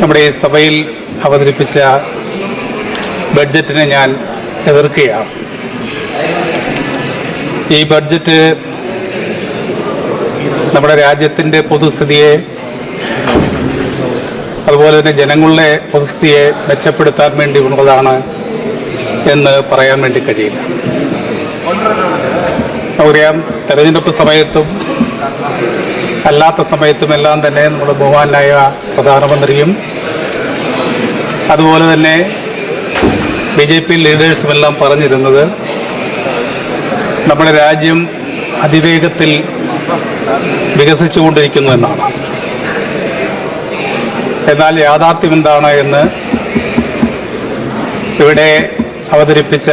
നമ്മുടെ ഈ സഭയിൽ അവതരിപ്പിച്ച ബഡ്ജറ്റിനെ ഞാൻ എതിർക്കുകയാണ്. ഈ ബഡ്ജറ്റ് നമ്മുടെ രാജ്യത്തിന്റെ പൊതുസ്ഥിതിയെ അതുപോലെ തന്നെ ജനങ്ങളുടെ പൊതുസ്ഥിതിയെ മെച്ചപ്പെടുത്താൻ വേണ്ടി ഉള്ളതാണ് എന്ന് പറയാൻ വേണ്ടി കഴിയില്ല. നമുക്കറിയാം തെരഞ്ഞെടുപ്പ് സമയത്തും അല്ലാത്ത സമയത്തുമെല്ലാം തന്നെ നമ്മുടെ ബഹുമാനായ പ്രധാനമന്ത്രിയും അതുപോലെ തന്നെ ബി ജെ പി ലീഡേഴ്സും എല്ലാം പറഞ്ഞിരുന്നത് നമ്മുടെ രാജ്യം അതിവേഗത്തിൽ വികസിച്ചുകൊണ്ടിരിക്കുന്നു എന്നാണ്. എന്നാൽ യാഥാർത്ഥ്യം എന്താണ് എന്ന് ഇവിടെ അവതരിപ്പിച്ച